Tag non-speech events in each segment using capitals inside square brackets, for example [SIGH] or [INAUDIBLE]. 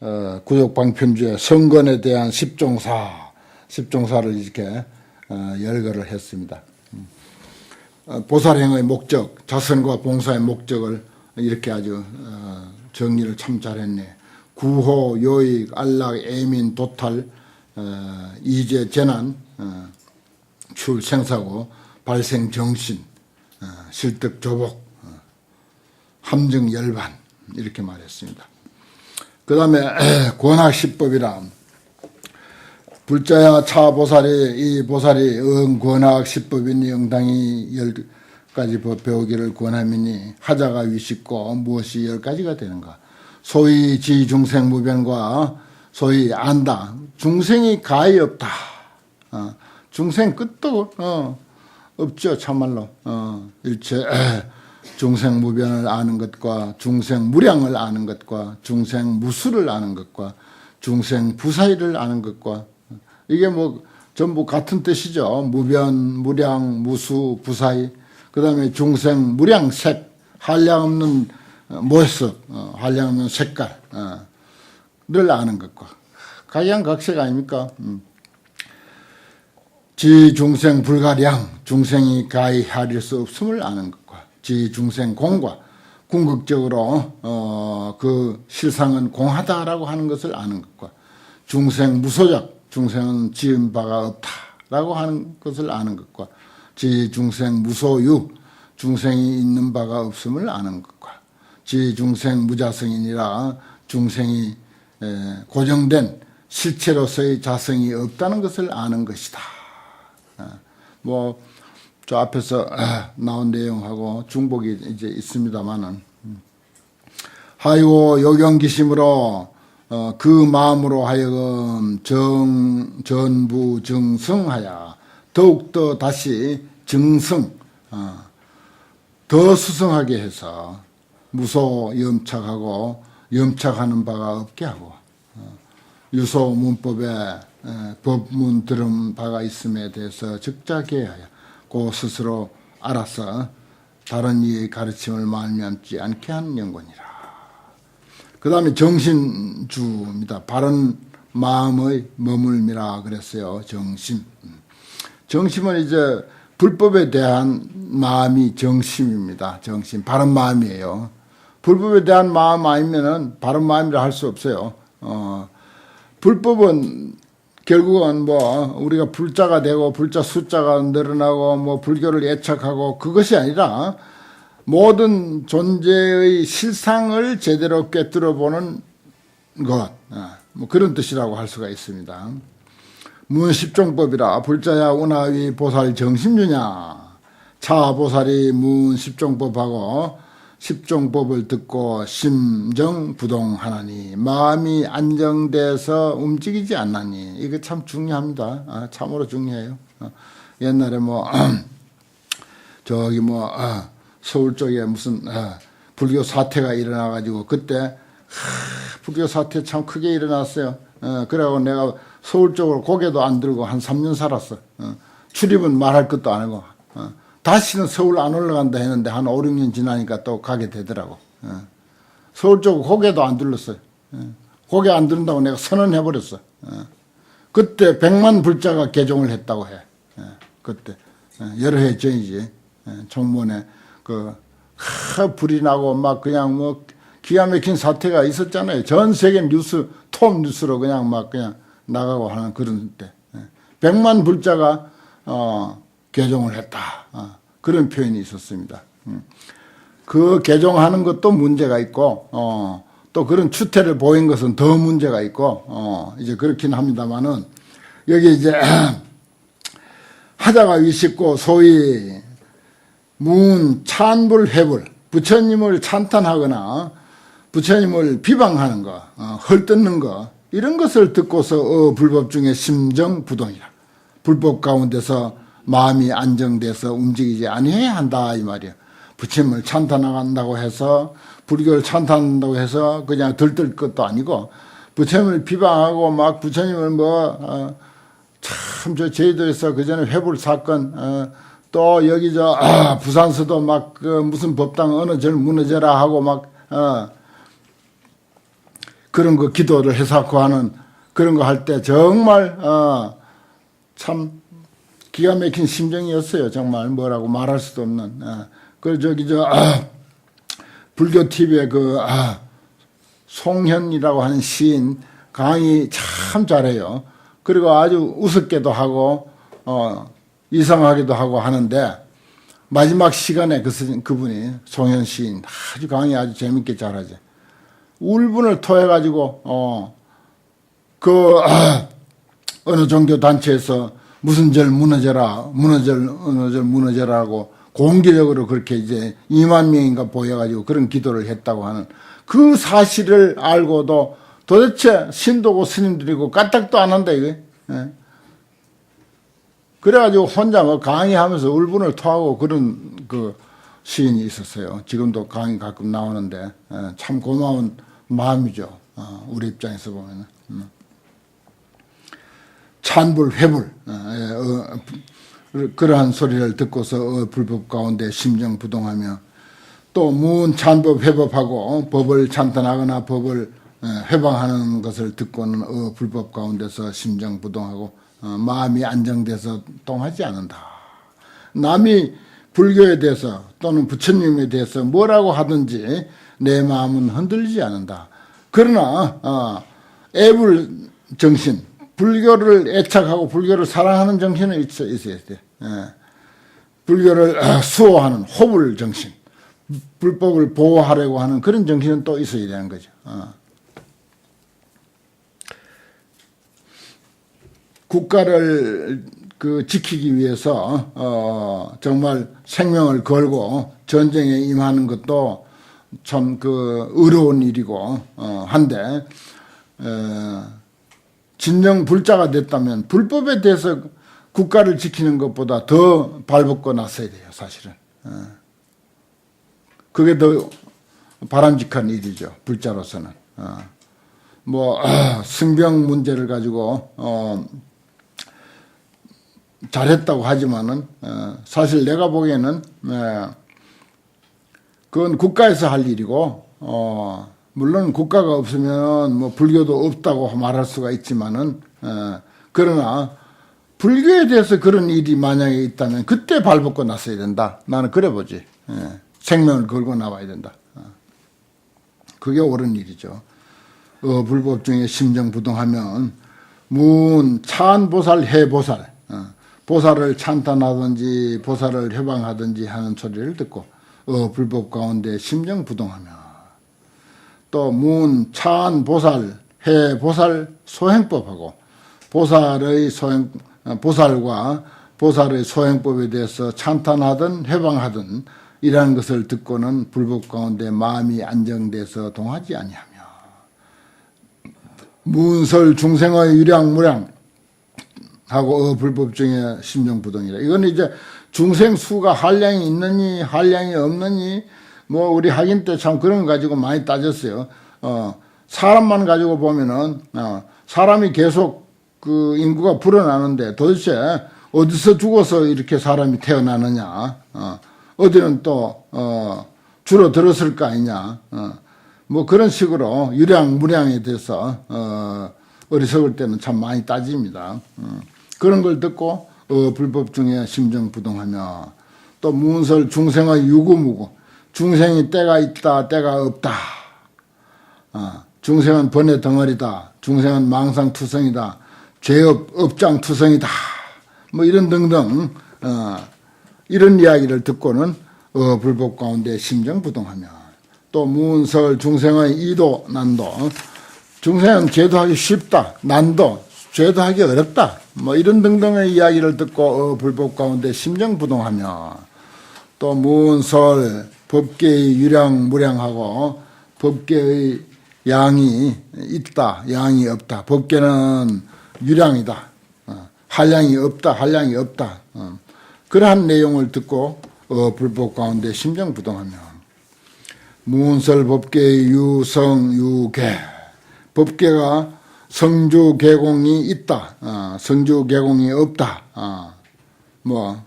어, 구역 방편주의 성건에 대한 십종사, 십종사를 이렇게 어, 열거를 했습니다. 음. 어, 보살행의 목적, 자선과 봉사의 목적을 이렇게 아주 어, 정리를 참 잘했네. 구호, 요익, 안락, 애민, 도탈, 어, 이제, 재난, 어, 출, 생사고, 발생, 정신, 어, 실득, 조복, 어, 함정, 열반 이렇게 말했습니다. 그 다음에 [CLEARS THROAT] 권학시법이라. 불자야 차 보살이 이 보살이 응 권학 시법이니 응당이 열 가지 법 배우기를 권하미니 하자가 위식고 무엇이 열 가지가 되는가? 소위 지 중생 무변과 소위 안다. 중생이 가히 없다. 어, 중생 끝도 어, 없죠 참말로. 어, 일체 [CLEARS THROAT] 중생 무변을 아는 것과 중생 무량을 아는 것과 중생 무수를 아는 것과 중생 부사일을 아는 것과 이게 뭐 전부 같은 뜻이죠. 무변, 무량, 무수, 부사일. 그다음에 중생 무량 색 한량 없는 어, 모습, 어, 한량 없는 색깔을 아는 것과 각양각색 아닙니까? 음. 지 중생 불가량 중생이 가히 하릴 수 없음을 아는 것과 지 중생 공과 궁극적으로 어, 그 실상은 공하다라고 하는 것을 아는 것과 중생 무소적 중생은 지은 바가 없다라고 하는 것을 아는 것과 지 중생 무소유 중생이 있는 바가 없음을 아는 것과 지 중생 무자성이니라 중생이 에, 고정된 실체로서의 자성이 없다는 것을 아는 것이다. 뭐 저 앞에서 아, 나온 내용하고 중복이 이제 있습니다만은 음. 하이고 요경기심으로 어, 그 마음으로 하여금 정 전부 정성하여 더욱더 다시 정성 어, 더 수성하게 해서 무소 염착하고 염착하는 바가 없게 하고 어, 유소 문법에 에, 법문 들은 바가 있음에 대해서 적자게 하여 고 스스로 알아서 다른 이의 가르침을 말미암지 않게 하는 연건이라. 그 다음에 정신주입니다. 바른 마음의 머물미라 그랬어요. 정심. 정심은 이제 불법에 대한 마음이 정심입니다. 정심. 바른 마음이에요. 불법에 대한 마음 아니면은 바른 마음이라 할 수 없어요. 어, 불법은 결국은 뭐 우리가 불자가 되고 불자 숫자가 늘어나고 뭐 불교를 애착하고 그것이 아니라 모든 존재의 실상을 제대로 꿰뚫어 보는 것, 아, 뭐 그런 뜻이라고 할 수가 있습니다. 문십종법이라 불자야 운하위 보살 정심주냐 차 보살이 문십종법하고 십종법을 듣고 심정 부동하나니 마음이 안정돼서 움직이지 않나니 이거 참 중요합니다. 아, 참으로 중요해요. 어, 옛날에 뭐 [CLEARS THROAT] 저기 뭐 아, 서울 쪽에 무슨 아, 불교 사태가 일어나가지고 그때 하, 불교 사태 참 크게 일어났어요. 어, 그래고 내가 서울 쪽으로 고개도 안 들고 한 3년 살았어. 어, 출입은 말할 것도 안 하고. 어, 다시는 서울 안 올라간다 했는데 한 5, 6년 지나니까 또 가게 되더라고. 어. 서울 쪽 고개도 안 들렀어요. 어. 고개 안 들는다고 내가 선언해버렸어. 어. 그때 백만 불자가 개종을 했다고 해. 어. 그때. 어. 여러 해 전이지. 어. 청문회 그, 하, 불이 나고 막 그냥 뭐 기가 막힌 사태가 있었잖아요. 전 세계 뉴스, 톱 뉴스로 그냥 막 그냥 나가고 하는 그런 때. 예. 백만 불자가, 어, 개종을 했다. 어, 그런 표현이 있었습니다. 음. 그 개종하는 것도 문제가 있고, 어, 또 그런 추태를 보인 것은 더 문제가 있고, 어, 이제 그렇긴 합니다만은, 여기 이제, [CLEARS THROAT] 하자가 위식고, 소위, 문, 찬불, 회불, 부처님을 찬탄하거나, 부처님을 비방하는 거, 어, 헐뜯는 거, 이런 것을 듣고서, 어, 불법 중에 심정 부동이라. 불법 가운데서 마음이 안정돼서 움직이지 아니해야 한다 이 말이야. 부처님을 찬탄한다고 해서 불교를 찬탄한다고 해서 그냥 들뜰 것도 아니고 부처님을 비방하고 막 부처님을 뭐 참 저 제주도에서 그 전에 회불 사건 어, 또 여기 저 아, 부산서도 막 그 무슨 법당 어느 절 무너져라 하고 막 어, 그런 거 기도를 해사고 하는 그런 거 할 때 정말 어, 참 기가 막힌 심정이었어요. 정말 뭐라고 말할 수도 없는. 어. 그 저기 저 아, 불교 TV에 그 아, 송현이라고 하는 시인 강의 참 잘해요. 그리고 아주 우습게도 하고 어, 이상하기도 하고 하는데 마지막 시간에 그 스님, 그분이 송현 시인 아주 강의 아주 재밌게 잘하죠. 울분을 토해 가지고 어그 아, 어느 종교 단체에서 무슨 절 무너져라 무너절 어느 절 무너져라고 공개적으로 그렇게 이제 2만 명인가 보여가지고 그런 기도를 했다고 하는 그 사실을 알고도 도대체 신도고 스님들이고 까딱도 안 한다 이거. 예. 그래가지고 혼자 뭐 강의하면서 울분을 토하고 그런 그 시인이 있었어요. 지금도 강의 가끔 나오는데 예, 참 고마운 마음이죠. 어, 우리 입장에서 보면은. 음. 찬불 회불 어, 예, 어, 부- 그러한 소리를 듣고서 어, 불법 가운데 심정 부동하며 또 무은 찬법 회법하고 법을 찬탄하거나 법을 어, 회방하는 것을 듣고는 어, 불법 가운데서 심정 부동하고 어, 마음이 안정돼서 동하지 않는다. 남이 불교에 대해서 또는 부처님에 대해서 뭐라고 하든지 내 마음은 흔들리지 않는다. 그러나 어, 애불 정신, 불교를 애착하고 불교를 사랑하는 정신은 있어, 있어야 돼. 예. 불교를 어, 수호하는 호불 정신, 불법을 보호하려고 하는 그런 정신은 또 있어야 되는 거죠. 어. 국가를 그 지키기 위해서 어 정말 생명을 걸고 전쟁에 임하는 것도 참 그 어려운 일이고 어 한데 어 진정 불자가 됐다면 불법에 대해서 국가를 지키는 것보다 더 발벗고 나서야 돼요 사실은 어. 그게 더 바람직한 일이죠 불자로서는 어. 뭐 아, 승병 문제를 가지고 어 잘했다고 하지만은 어, 사실 내가 보기에는 어, 그건 국가에서 할 일이고 어, 물론 국가가 없으면 뭐 불교도 없다고 말할 수가 있지만은 어, 그러나 불교에 대해서 그런 일이 만약에 있다면 그때 발벗고 나서야 된다. 나는 그래 보지. 예, 생명을 걸고 나와야 된다. 어. 그게 옳은 일이죠. 어, 불법 중에 심정부동하면 문 찬보살 해보살 어, 보살을 찬탄하든지 보살을 해방하든지 하는 소리를 듣고 어, 불법 가운데 심정부동하며 또문 찬보살 해 보살 소행법하고 보살의 소행 어, 보살과 보살의 소행법에 대해서 찬탄하든 해방하든 이러한 것을 듣고는 불법 가운데 마음이 안정돼서 동하지 아니하며 문설 중생의 유량무량 하고 어, 불법 중에 심정부동이라. 이건 이제 중생 수가 한량이 있느니 한량이 없느니 뭐 우리 학인 때 참 그런 거 가지고 많이 따졌어요. 어 사람만 가지고 보면은 어 사람이 계속 그 인구가 불어나는데 도대체 어디서 죽어서 이렇게 사람이 태어나느냐? 어 어디는 또 어 줄어들었을 거 아니냐? 어 뭐 그런 식으로 유량 무량에 대해서 어 어리석을 때는 참 많이 따집니다. 음. 그런 걸 듣고 어, 불법 중에 심정부동하며 또 문설 중생의 유구무구 중생이 때가 있다 때가 없다. 어, 중생은 번의 덩어리다. 중생은 망상투성이다. 죄업 업장투성이다. 뭐 이런 등등 어, 이런 이야기를 듣고는 어, 불법 가운데 심정부동하며 또 문설 중생의 이도 난도. 중생은 죄도 하기 쉽다. 난도. 죄도 하기 어렵다. 뭐 이런 등등의 이야기를 듣고 어, 불법 가운데 심정부동하며 또 문설 법계의 유량 무량하고 법계의 양이 있다, 양이 없다. 법계는 유량이다. 어, 한량이 없다, 한량이 없다. 어, 그러한 내용을 듣고 어, 불법 가운데 심정부동하며 문설 법계의 유성 유계 법계가 성주 개공이 있다. 어, 성주 개공이 없다. 어, 뭐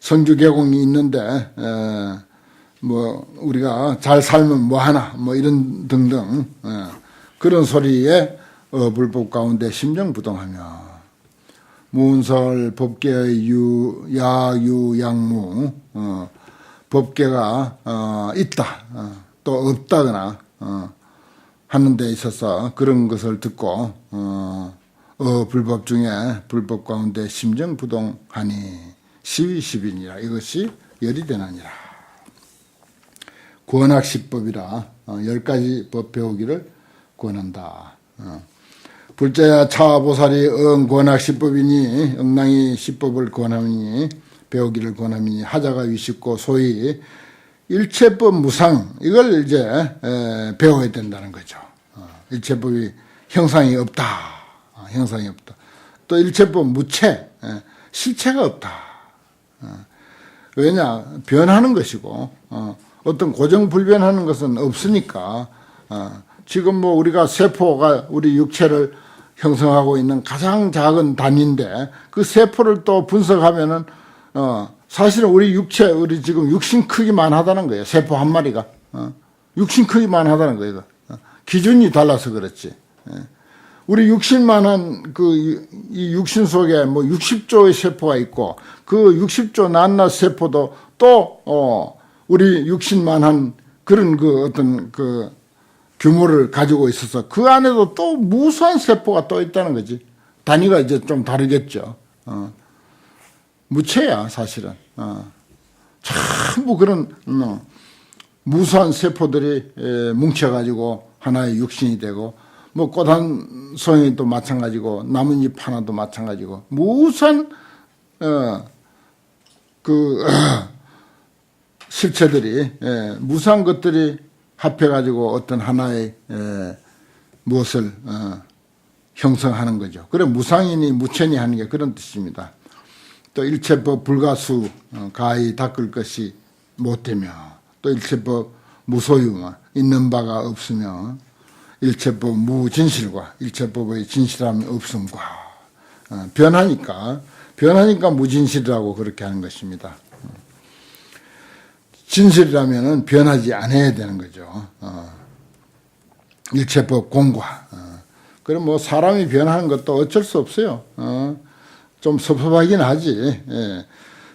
성주 개공이 있는데 에, 뭐 우리가 잘 살면 뭐 하나 뭐 이런 등등 에, 그런 소리에 어, 불법 가운데 심정부동하며. 문설 법계의 유, 야유 양무 어, 법계가 어, 있다 어, 또 없다거나 어, 하는 데 있어서 그런 것을 듣고 어, 어, 불법 중에 불법 가운데 심정부동하니 시위 시빈이라. 이것이 열이 되나니라 권학시법이라 어, 열 가지 법 배우기를 권한다. 어. 불자야 차보살이 응 권학시법이니 응랑이 시법을 권하니 배우기를 권하니 하자가 위식고 소위 일체법 무상 이걸 이제 에, 배워야 된다는 거죠. 어, 일체법이 형상이 없다. 어, 형상이 없다. 또 일체법 무체 에, 실체가 없다. 어, 왜냐 변하는 것이고 어, 어떤 고정 불변하는 것은 없으니까 어, 지금 뭐 우리가 세포가 우리 육체를 형성하고 있는 가장 작은 단위인데 그 세포를 또 분석하면은 어 사실은 우리 육체 우리 지금 육신 크기만 하다는 거예요. 세포 한 마리가. 어, 육신 크기만 하다는 거예요 어, 기준이 달라서 그렇지. 예. 우리 육신만 한 그 이 육신 속에 뭐 60조의 세포가 있고 그 60조 낱낱 세포도 또어 우리 육신만한 그런 그 어떤 그 규모를 가지고 있어서 그 안에도 또 무수한 세포가 또 있다는 거지. 단위가 이제 좀 다르겠죠. 어. 무체야 사실은. 어. 전부 그런 어, 무수한 세포들이 에, 뭉쳐가지고 하나의 육신이 되고 뭐 꽃 한 송이도 마찬가지고 나뭇잎 하나도 마찬가지고 무수한 어, 그 실체들이 예, 무수한 것들이 합해가지고 어떤 하나의 예, 무엇을 어, 형성하는 거죠. 그래 무상이니 무천이 하는 게 그런 뜻입니다. 또 일체법 불가수 어, 가히 닦을 것이 못되며 또 일체법 무소유 있는 바가 없으며 일체법 무진실과 일체법의 진실함이 없음과 어, 변하니까 변하니까 무진실이라고 그렇게 하는 것입니다. 진실이라면은 변하지 않아야 되는 거죠. 어. 일체법 공과. 어. 그럼 뭐 사람이 변하는 것도 어쩔 수 없어요. 어. 좀 섭섭하긴 하지. 예.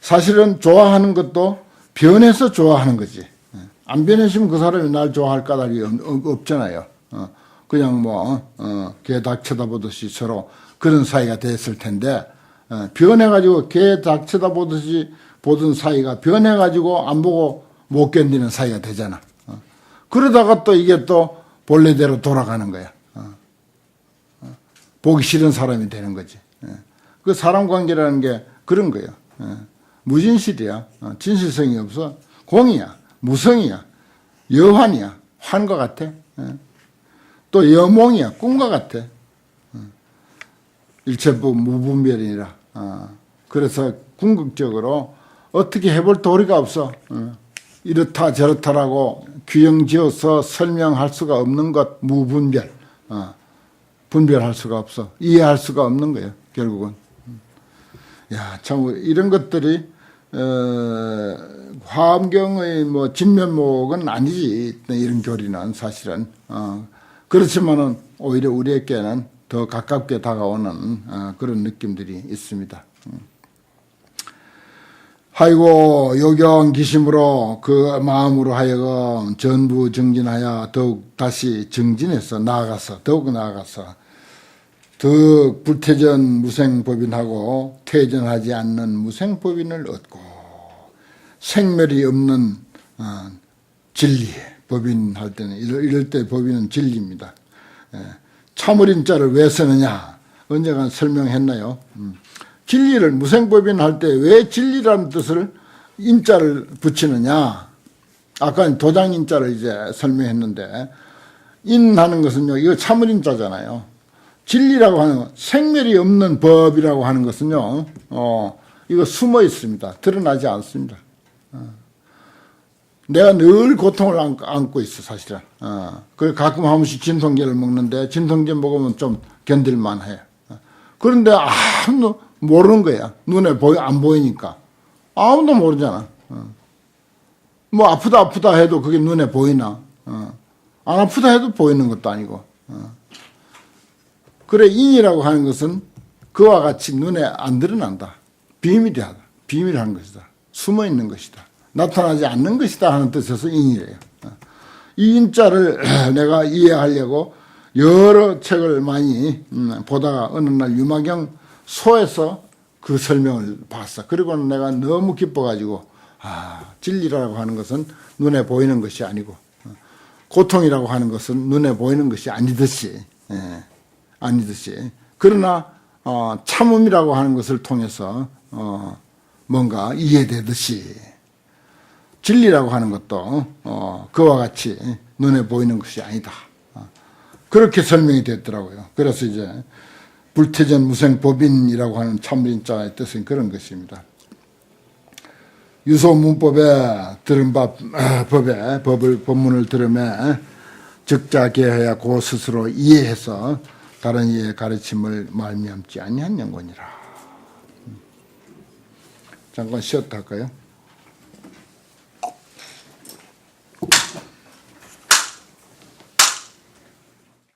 사실은 좋아하는 것도 변해서 좋아하는 거지. 예. 안 변했으면 그 사람이 날 좋아할 까닭이 없, 없잖아요. 어. 그냥 뭐, 어, 개닭 쳐다보듯이 서로 그런 사이가 됐을 텐데, 어, 변해가지고 개닭 쳐다보듯이 보던 사이가 변해가지고 안 보고 못 견디는 사이가 되잖아. 어. 그러다가 또 이게 또 본래대로 돌아가는 거야. 어. 어. 보기 싫은 사람이 되는 거지. 예. 그 사람 관계라는 게 그런 거예요. 예. 무진실이야. 어, 진실성이 없어. 공이야. 무성이야. 여환이야. 환과 같아. 예. 또 여몽이야. 꿈과 같아. 어. 일체부 무분별이라. 어. 그래서 궁극적으로 어떻게 해볼 도리가 없어. 어. 이렇다 저렇다라고 규정 지어서 설명할 수가 없는 것 무분별. 어. 분별할 수가 없어. 이해할 수가 없는 거예요. 결국은. 야, 참 이런 것들이 어, 화엄경의 뭐 진면목은 아니지 이런 교리는 사실은 어, 그렇지만은 오히려 우리에게는 더 가깝게 다가오는 어, 그런 느낌들이 있습니다. 하이고 요경 기심으로 그 마음으로 하여금 전부 정진하여 더욱 다시 정진해서 나아가서 더욱 나아가서 더 불태전 무생법인하고 퇴전하지 않는 무생법인을 얻고 생멸이 없는 어, 진리 법인 할 때는 이럴, 이럴 때 법인은 진리입니다. 예. 참을인 자를 왜 쓰느냐 언젠가 설명했나요? 음. 진리를 무생법인 할 때 왜 진리라는 뜻을 인자를 붙이느냐? 아까 도장 인자를 이제 설명했는데 인하는 것은요 이거 참을 인자잖아요. 진리라고 하는 것, 생멸이 없는 법이라고 하는 것은요 어 이거 숨어 있습니다. 드러나지 않습니다. 어. 내가 늘 고통을 안 고 있어 사실은. 어. 그 가끔 한 번씩 진통제를 먹는데 진통제 먹으면 좀 견딜만해. 어. 그런데 아무 모르는 거야. 눈에 보이, 안 보이니까. 아무도 모르잖아. 어. 뭐 아프다 아프다 해도 그게 눈에 보이나. 어. 안 아프다 해도 보이는 것도 아니고. 어. 그래 인이라고 하는 것은 그와 같이 눈에 안 드러난다. 비밀이다. 비밀한 것이다. 숨어 있는 것이다. 나타나지 않는 것이다 하는 뜻에서 인이래요. 어. 이 인자를 [CLEARS THROAT] 내가 이해하려고 여러 책을 많이 음, 보다가 어느 날 유마경 소에서 그 설명을 봤어. 그리고는 내가 너무 기뻐가지고 아 진리라고 하는 것은 눈에 보이는 것이 아니고 어, 고통이라고 하는 것은 눈에 보이는 것이 아니듯이 예, 아니듯이 그러나 어, 참음이라고 하는 것을 통해서 어, 뭔가 이해되듯이 진리라고 하는 것도 어, 그와 같이 눈에 보이는 것이 아니다. 어, 그렇게 설명이 됐더라고요. 그래서 이제 불태전 무생법인이라고 하는 참인자의 뜻은 그런 것입니다. 유소문법에 들은 법, 아, 법에 법을 법문을 들으며 적자개해야 고 스스로 이해해서 다른 이의 가르침을 말미암지 아니한 영혼이라. 잠깐 쉬었다 할까요?